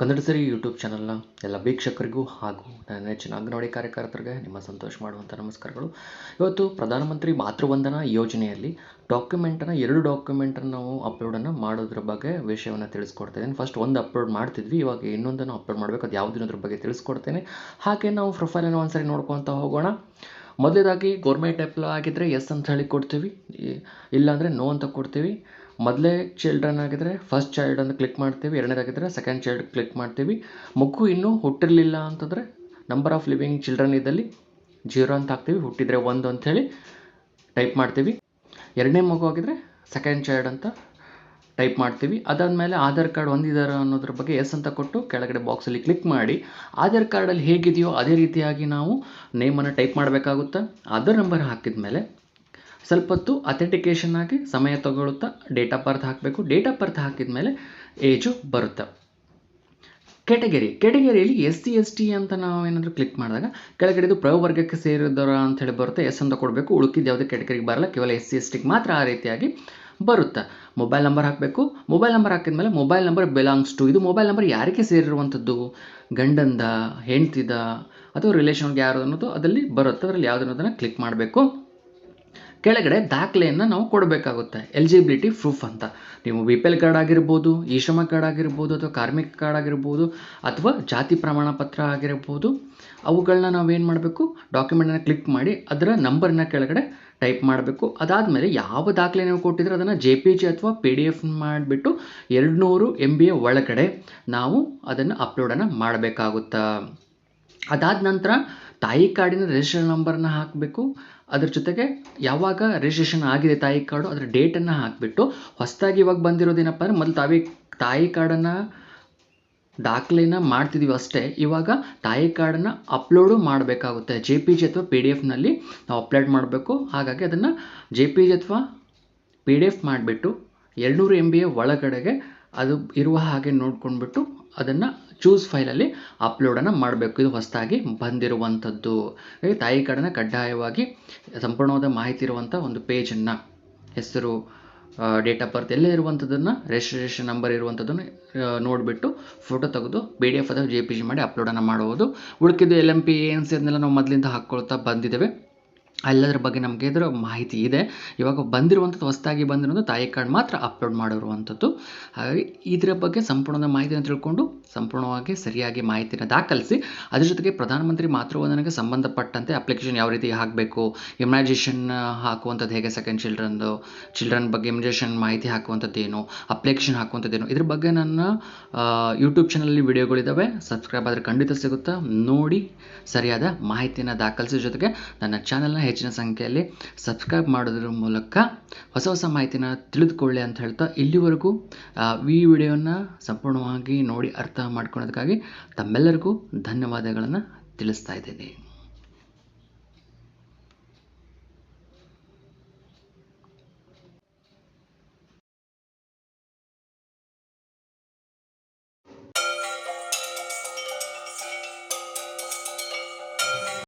ಕನ್ನಡ ಸರಿ ಯೂಟ್ಯೂಬ್ ಚಾನಲ್ನ ಎಲ್ಲ ವೀಕ್ಷಕರಿಗೂ ಹಾಗೂ ನನ್ನ ನೆಚ್ಚಿನ ಅಂಗನವಾಡಿ ಕಾರ್ಯಕರ್ತರಿಗೆ ನಿಮ್ಮ ಸಂತೋಷ ಮಾಡುವಂಥ ನಮಸ್ಕಾರಗಳು. ಇವತ್ತು ಪ್ರಧಾನಮಂತ್ರಿ ಮಾತೃವಂದನಾ ಯೋಜನೆಯಲ್ಲಿ ಡಾಕ್ಯುಮೆಂಟನ್ನು, ಎರಡು ಡಾಕ್ಯುಮೆಂಟನ್ನು ನಾವು ಅಪ್ಲೋಡನ್ನು ಮಾಡೋದ್ರ ಬಗ್ಗೆ ವಿಷಯವನ್ನು ತಿಳಿಸ್ಕೊಡ್ತೇನೆ ಫಸ್ಟ್ ಒಂದು ಅಪ್ಲೋಡ್ ಮಾಡ್ತಿದ್ವಿ, ಇವಾಗ ಇನ್ನೊಂದನ್ನು ಅಪ್ಲೋಡ್ ಮಾಡಬೇಕು. ಅದು ಯಾವುದು ಬಗ್ಗೆ ತಿಳಿಸ್ಕೊಡ್ತೇನೆ. ಹಾಗೆ ನಾವು ಪ್ರೊಫೈಲನ್ನು ಒಂದ್ಸರಿ ನೋಡ್ಕೊತ ಹೋಗೋಣ. ಮೊದಲೇದಾಗಿ ಗೌರ್ಮೆಂಟ್ ಎಂಪ್ಲಾಯ್ ಆಗಿದ್ದರೆ ಎಸ್ ಅಂತ ಹೇಳಿ ಕೊಡ್ತೀವಿ. ಇಲ್ಲಾಂದರೆ ನೋ ಅಂತ ಕೊಡ್ತೀವಿ. ಮೊದಲೇ ಚಿಲ್ಡ್ರನ್ ಆಗಿದ್ದರೆ ಫಸ್ಟ್ ಚೈಲ್ಡ್ ಅಂತ ಕ್ಲಿಕ್ ಮಾಡ್ತೀವಿ. ಎರಡನೇದಾಗಿದ್ದರೆ ಸೆಕೆಂಡ್ ಚೈಲ್ಡ್ ಕ್ಲಿಕ್ ಮಾಡ್ತೀವಿ. ಮಗು ಇನ್ನೂ ಹುಟ್ಟಿರಲಿಲ್ಲ ಅಂತಂದರೆ ನಂಬರ್ ಆಫ್ ಲಿವಿಂಗ್ ಚಿಲ್ಡ್ರನ್ ಇದ್ದಲ್ಲಿ ಜೀರೋ ಅಂತ ಹಾಕ್ತೀವಿ. ಹುಟ್ಟಿದರೆ ಒಂದು ಅಂಥೇಳಿ ಟೈಪ್ ಮಾಡ್ತೀವಿ. ಎರಡನೇ ಮಗು ಆಗಿದ್ರೆ ಸೆಕೆಂಡ್ ಚೈಲ್ಡ್ ಅಂತ ಟೈಪ್ ಮಾಡ್ತೀವಿ. ಅದಾದಮೇಲೆ ಆಧಾರ್ ಕಾರ್ಡ್ ಹೊಂದಿದಾರ ಅನ್ನೋದ್ರ ಬಗ್ಗೆ ಎಸ್ ಅಂತ ಕೊಟ್ಟು ಕೆಳಗಡೆ ಬಾಕ್ಸಲ್ಲಿ ಕ್ಲಿಕ್ ಮಾಡಿ, ಆಧಾರ್ ಕಾರ್ಡಲ್ಲಿ ಹೇಗಿದೆಯೋ ಅದೇ ರೀತಿಯಾಗಿ ನಾವು ನೇಮನ್ನು ಟೈಪ್ ಮಾಡಬೇಕಾಗುತ್ತೆ. ಆಧಾರ್ ನಂಬರ್ ಹಾಕಿದ ಮೇಲೆ ಸ್ವಲ್ಪ ಹೊತ್ತು ಅಥೆಂಟಿಕೇಷನ್ ಆಗಿ ಸಮಯ ತಗೊಳ್ಳುತ್ತಾ ಡೇಟ್ ಆಫ್ ಬರ್ತ್ ಹಾಕಬೇಕು. ಡೇಟ್ ಆಫ್ ಬರ್ತ್ ಹಾಕಿದ ಮೇಲೆ ಏಜು ಬರುತ್ತೆ. ಕೆಟಗರಿ ಕೆಟಗರಿಯಲ್ಲಿ ಎಸ್ ಸಿ ಎಸ್ ಟಿ ಅಂತ ನಾವು ಏನಾದರೂ ಕ್ಲಿಕ್ ಮಾಡಿದಾಗ ಕೆಳಗಡೆದು ಪ್ರವರ್ಗಕ್ಕೆ ಸೇರಿದವರ ಅಂತ ಹೇಳಿ ಬರುತ್ತೆ. ಎಸ್ ಅಂತ ಕೊಡಬೇಕು. ಉಳುಕಿದ ಯಾವುದೇ ಕೆಟಗರಿಗೆ ಬರಲ್ಲ. ಕೇವಲ ಎಸ್ ಸಿ ಎಸ್ ಟಿಗೆ ಮಾತ್ರ ಆ ರೀತಿಯಾಗಿ ಬರುತ್ತೆ. ಮೊಬೈಲ್ ನಂಬರ್ ಹಾಕಬೇಕು. ಮೊಬೈಲ್ ನಂಬರ್ ಹಾಕಿದ್ಮೇಲೆ ಮೊಬೈಲ್ ನಂಬರ್ ಬಿಲಾಂಗ್ಸ್ ಟು ಇದು ಮೊಬೈಲ್ ನಂಬರ್ ಯಾರಿಗೆ ಸೇರಿರುವಂಥದ್ದು? ಗಂಡಂದ, ಹೆಂಡ್ತಿದ, ಅಥವಾ ರಿಲೇಷನ್ಗೆ ಯಾರು ಅನ್ನೋದು ಅದರಲ್ಲಿ ಬರುತ್ತೆ, ಅದರಲ್ಲಿ ಯಾವುದನ್ನೋದನ್ನು ಕ್ಲಿಕ್ ಮಾಡಬೇಕು. ಕೆಳಗಡೆ ದಾಖಲೆಯನ್ನು ನಾವು ಕೊಡಬೇಕಾಗುತ್ತೆ. ಎಲಿಜಿಬಿಲಿಟಿ ಪ್ರೂಫ್ ಅಂತ. ನೀವು ಬಿ ಪಿ ಎಲ್ ಕಾರ್ಡ್ ಆಗಿರ್ಬೋದು, ಈ ಶ್ರಮ ಕಾರ್ಡ್ ಆಗಿರ್ಬೋದು ಅಥವಾ ಕಾರ್ಮಿಕ ಕಾರ್ಡ್ ಆಗಿರ್ಬೋದು ಅಥವಾ ಜಾತಿ ಪ್ರಮಾಣ ಪತ್ರ ಆಗಿರ್ಬೋದು ಅವುಗಳನ್ನ ನಾವೇನು ಮಾಡಬೇಕು? ಡಾಕ್ಯುಮೆಂಟನ್ನು ಕ್ಲಿಕ್ ಮಾಡಿ ಅದರ ನಂಬರ್ನ ಕೆಳಗಡೆ ಟೈಪ್ ಮಾಡಬೇಕು. ಅದಾದಮೇಲೆ ಯಾವ ದಾಖಲೆ ನೀವು ಕೊಟ್ಟಿದ್ರೆ ಅದನ್ನು ಜೆ ಪಿ ಜಿ ಅಥವಾ ಪಿ ಡಿ ಎಫ್ ಮಾಡಿಬಿಟ್ಟು ಎರಡು ನೂರು ಎಂ ಬಿ ಎ ಒಳಗಡೆ ನಾವು ಅದನ್ನು ಅಪ್ಲೋಡನ್ನು ಮಾಡಬೇಕಾಗುತ್ತಾ. ಅದಾದ ನಂತರ ತಾಯಿ ಕಾರ್ಡಿನ ರಿಜಿಸ್ಟ್ರೇಷನ್ ನಂಬರ್ನ ಹಾಕಬೇಕು. ಅದ್ರ ಜೊತೆಗೆ ಯಾವಾಗ ರಿಜಿಸ್ಟ್ರೇಷನ್ ಆಗಿದೆ ತಾಯಿ ಕಾರ್ಡು ಅದರ ಡೇಟನ್ನು ಹಾಕಿಬಿಟ್ಟು ಹೊಸದಾಗಿ ಇವಾಗ ಬಂದಿರೋದೇನಪ್ಪ ಅಂದರೆ ಮೊದಲು ತಾವಿ ತಾಯಿ ಕಾರ್ಡನ್ನು ದಾಖಲೆನ ಮಾಡ್ತಿದ್ದೀವಿ ಅಷ್ಟೇ. ಇವಾಗ ತಾಯಿ ಕಾರ್ಡನ್ನು ಅಪ್ಲೋಡು ಮಾಡಬೇಕಾಗುತ್ತೆ. ಜೆ ಪಿ ಜಿ ಅಥವಾ ಪಿ ಡಿ ಎಫ್ನಲ್ಲಿ ನಾವು ಅಪ್ಲೋಡ್ ಮಾಡಬೇಕು. ಹಾಗಾಗಿ ಅದನ್ನು ಜೆ ಪಿ ಜಿ ಅಥವಾ ಪಿ ಡಿ ಎಫ್ ಮಾಡಿಬಿಟ್ಟು, ಎರಡುನೂರು ಎಂ ಎ ಒಳಗಡೆಗೆ ಅದು ಇರುವ ಹಾಗೆ ನೋಡ್ಕೊಂಡ್ಬಿಟ್ಟು ಅದನ್ನು ಚೂಸ್ ಫೈಲಲ್ಲಿ ಅಪ್ಲೋಡನ್ನು ಮಾಡಬೇಕು. ಇದು ಹೊಸದಾಗಿ ಬಂದಿರುವಂಥದ್ದು. ತಾಯಿ ಕಾರ್ಡನ್ನು ಕಡ್ಡಾಯವಾಗಿ ಸಂಪೂರ್ಣವಾದ ಮಾಹಿತಿ ಇರುವಂಥ ಒಂದು ಪೇಜನ್ನು ಹೆಸರು ಡೇಟ್ ಆಫ್ ಬರ್ತ್ ಎಲ್ಲ ಇರುವಂಥದ್ದನ್ನು ರಿಜಿಸ್ಟ್ರೇಷನ್ ನಂಬರ್ ಇರುವಂಥದ್ದನ್ನು ನೋಡಿಬಿಟ್ಟು ಫೋಟೋ ತೆಗೆದು ಪಿ ಡಿ ಎಫ್ ಅಥವಾ ಜೆ ಪಿ ಜಿ ಮಾಡಿ ಅಪ್ಲೋಡನ್ನು ಮಾಡುವುದು. ಉಳ್ಕಿದ್ದು L M P N C ಅದನ್ನೆಲ್ಲ ನಾವು ಮೊದಲಿಂದ ಹಾಕ್ಕೊಳ್ತಾ ಬಂದಿದ್ದೇವೆ. ಎಲ್ಲದರ ಬಗ್ಗೆ ನಮಗೆ ಇದರ ಮಾಹಿತಿ ಇದೆ. ಇವಾಗ ಬಂದಿರುವಂಥದ್ದು ಹೊಸದಾಗಿ ಬಂದಿರೋದು ತಾಯಿ ಕಾರ್ಡ್ ಮಾತ್ರ ಅಪ್ಲೋಡ್ ಮಾಡಿರುವಂಥದ್ದು ಹಾಗಾಗಿ ಇದರ ಬಗ್ಗೆ ಸಂಪೂರ್ಣದ ಮಾಹಿತಿಯನ್ನು ತಿಳ್ಕೊಂಡು ಸಂಪೂರ್ಣವಾಗಿ ಸರಿಯಾಗಿ ಮಾಹಿತಿನ ದಾಖಲಿಸಿ, ಅದ್ರ ಜೊತೆಗೆ ಪ್ರಧಾನಮಂತ್ರಿ ಮಾತೃವಂದನೆಗೆ ಸಂಬಂಧಪಟ್ಟಂತೆ ಅಪ್ಲಿಕೇಶನ್ ಯಾವ ರೀತಿ ಹಾಕಬೇಕು ಇಮ್ಯುನೈಜೇಷನ್ ಹಾಕುವಂಥದ್ದು ಹೇಗೆ ಸೆಕೆಂಡ್ ಚಿಲ್ಡ್ರನ್ದು ಚಿಲ್ಡ್ರನ್ ಬಗ್ಗೆ ಇಮ್ಯುನೈಜೇಷನ್ ಮಾಹಿತಿ ಹಾಕುವಂಥದ್ದೇನು ಅಪ್ಲಿಕೇಶನ್ ಹಾಕುವಂಥದ್ದೇನು ಇದ್ರ ಬಗ್ಗೆ ನನ್ನ ಯೂಟ್ಯೂಬ್ ಚಾನಲಲ್ಲಿ ವಿಡಿಯೋಗಳಿದ್ದಾವೆ ಸಬ್ಸ್ಕ್ರೈಬ್ ಆದರೆ ಖಂಡಿತ ಸಿಗುತ್ತಾ. ನೋಡಿ ಸರಿಯಾದ ಮಾಹಿತಿಯನ್ನು ದಾಖಲಿಸಿದ ಜೊತೆಗೆ ನನ್ನ ಚಾನಲ್ನ ಹೆಚ್ಚಿನ ಸಂಖ್ಯೆಯಲ್ಲಿ ಸಬ್ಸ್ಕ್ರೈಬ್ ಮಾಡೋದ್ರ ಮೂಲಕ ಹೊಸ ಹೊಸ ಮಾಹಿತಿನ ತಿಳಿದುಕೊಳ್ಳಿ ಅಂತ ಹೇಳ್ತಾ ಇಲ್ಲಿವರೆಗೂ ಈ ವಿಡಿಯೋನ ಸಂಪೂರ್ಣವಾಗಿ ನೋಡಿ ಅರ್ಥ ಮಾಡ್ಕೊಳೋದಕ್ಕಾಗಿ ತಮ್ಮೆಲ್ಲರಿಗೂ ಧನ್ಯವಾದಗಳನ್ನು ತಿಳಿಸ್ತಾ ಇದ್ದೀನಿ.